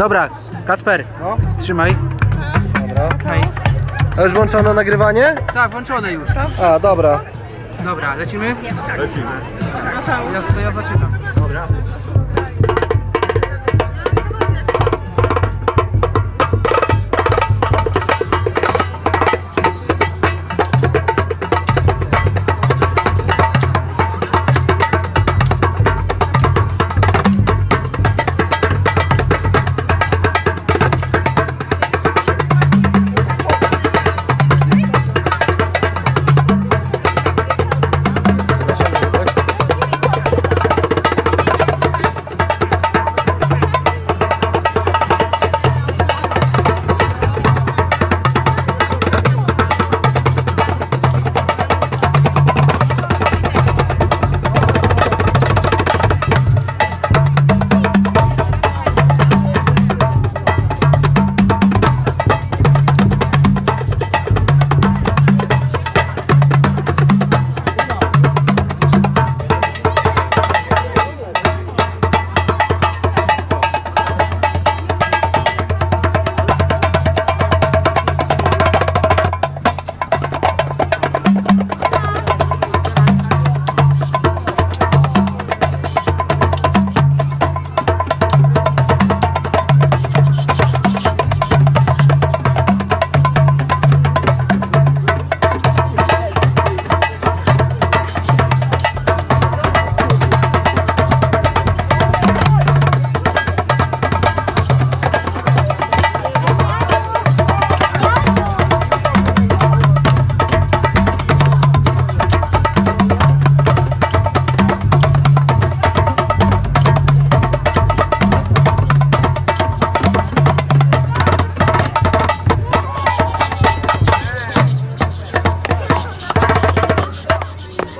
Dobra, Kasper, No. trzymaj. Dobra. Hej. A już włączone nagrywanie? Tak, włączone już. A, dobra. Dobra, lecimy? Lecimy. Ja, to ja zaczynam.